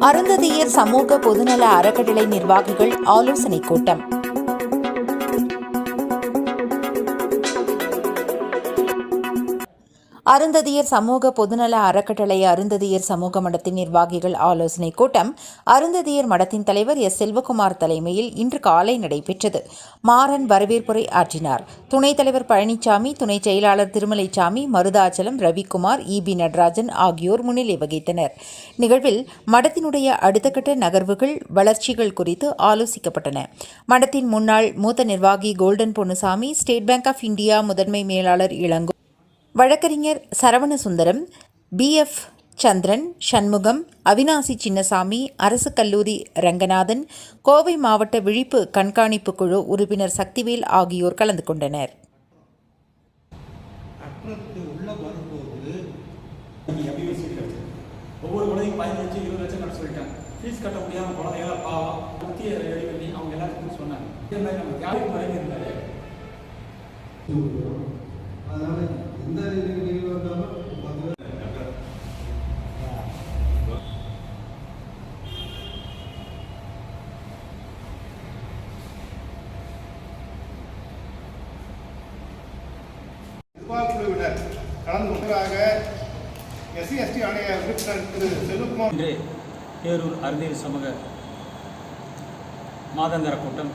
அருந்ததியர் சமூக பொதுநல அறக்கட்டளை நிர்வாகிகள் ஆலோசனைக் கூட்டம். அருந்ததியர் சமூக பொதுநல அறக்கட்டளை அருந்ததியர் சமூக மடத்தின் நிர்வாகிகள் ஆலோசனைக் கூட்டம் அருந்ததியர் மடத்தின் தலைவர் எஸ் செல்வகுமார் தலைமையில் இன்று காலை நடைபெற்றது. மாறன் வரவேற்புரை ஆற்றினார். துணைத் தலைவர் பழனிசாமி துணை செயலாளர் திருமலைச்சாமி மருதாச்சலம் ரவிக்குமார் இபி நடராஜன் ஆகியோர் முன்னிலை வகித்தனர். நிகழ்வில் மடத்தினுடைய அடுத்த கட்ட நகர்வுகள் வளர்ச்சிகள் குறித்து ஆலோசிக்கப்பட்டன. மடத்தின் முன்னாள் மூத்த நிர்வாகி golden Ponnusamy state bank of India முதன்மை மேலாளர் இளங்கோ வழக்கறிஞர் சரவணசுந்தரம் பிஎஃப் சந்திரன் சண்முகம் அவினாசி சின்னசாமி அரசு கல்லூரி ரங்கநாதன் கோவை மாவட்ட விழிப்பு கண்காணிப்பு குழு உறுப்பினர் சக்திவேல் ஆகியோர் கலந்து கொண்டனர். ஒவ்வொரு குழந்தைக்கும் பதினஞ்சு லட்சம் இருபது லட்சம் கட்ட சொல்லிட்டாங்க. ஃபீஸ் கட்ட முடியாம குழந்தைகள பாவம். புத்திய ரெடி பண்ணி அவங்க எல்லாத்துக்கும் சொன்னாங்க. இதே மாதிரி நம்ம வரைக்கும் இருந்தாரு அதனால எந்த இதுக்கு வந்தாலும் குழுவினர் கலந்து கொண்டதாக எஸ்சி எஸ்டி ஆணைய உறுப்பினர் திரு செல்வகுமார் இன்று பேரூர் அருந்தேரி சமூக மாதாந்திர கூட்டம்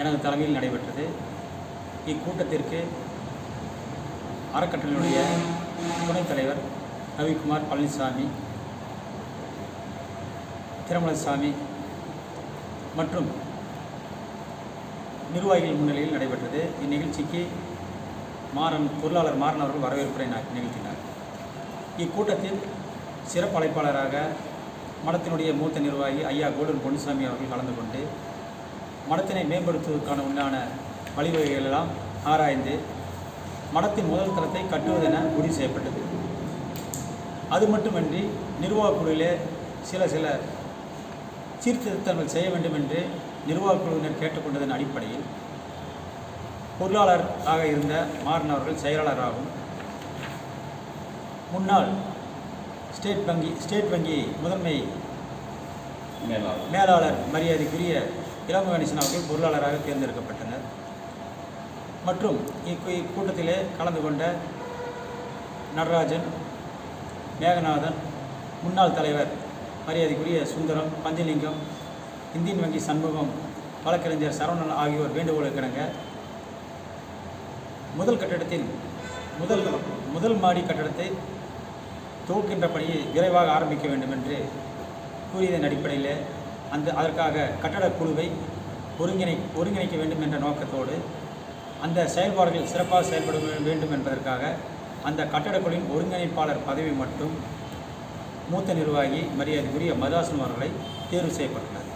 எனது தலைமையில் நடைபெற்றது. இக்கூட்டத்திற்கு அறக்கட்டளையுடைய துணைத் தலைவர் ரவிக்குமார் பழனிசாமி திருமலசாமி மற்றும் நிர்வாகிகள் முன்னிலையில் நடைபெற்றது. இந்நிகழ்ச்சிக்கு மாறன் பொருளாளர் மாறன் அவர்கள் வரவேற்புரை ந- நிகழ்த்தினார். இக்கூட்டத்தில் சிறப்பு அழைப்பாளராக மடத்தினுடைய மூத்த நிர்வாகி ஐயா கோல்டன் பொன்னுசாமி அவர்கள் கலந்து கொண்டு மடத்தினை மேம்படுத்துவதற்கான உண்டான வழிவகைகளெல்லாம் ஆராய்ந்து மடத்தின் முதல் தளத்தை கட்டுவதென முடிவு செய்யப்பட்டது. அது மட்டுமின்றி நிர்வாகக் குழுவிலே சில சில சீர்திருத்தங்கள் செய்ய வேண்டும் என்று நிர்வாகக் குழுவினர் கேட்டுக்கொண்டதன் அடிப்படையில் பொருளாளராக இருந்த மாறன் அவர்கள் செயலாளராகவும் முன்னாள் ஸ்டேட் வங்கி ஸ்டேட் வங்கி முதன்மை மேலாளர் மரியாதைக்குரிய இளம கணேசன் அவர்கள் பொருளாளராக தேர்ந்தெடுக்கப்பட்டனர். மற்றும் இக்கூட்டத்திலே கலந்து கொண்ட நடராஜன் மேகநாதன் முன்னாள் தலைவர் மரியாதைக்குரிய சுந்தரம் பஞ்சலிங்கம் இந்தியன் வங்கி சண்முகம் வழக்கறிஞர் சரவணன் ஆகியோர் வேண்டுகோள் இருக்கிறாங்க முதல் கட்டடத்தின் முதல் முதல் மாடி கட்டடத்தை துவக்கின்ற பணியை விரைவாக ஆரம்பிக்க வேண்டும் என்று கூறியதன் அடிப்படையில் அந்த அதற்காக கட்டடக் குழுவை ஒருங்கிணை ஒருங்கிணைக்க வேண்டும் என்ற நோக்கத்தோடு அந்த செயல்பாடுகள் சிறப்பாக செயல்பட வேண்டும் என்பதற்காக அந்த கட்டடக்குழுவின் ஒருங்கிணைப்பாளர் பதவி மட்டும் மூத்த நிர்வாகி மரியாதைக்குரிய மதாசன் அவர்களை தேர்வு செய்யப்பட்டுள்ளது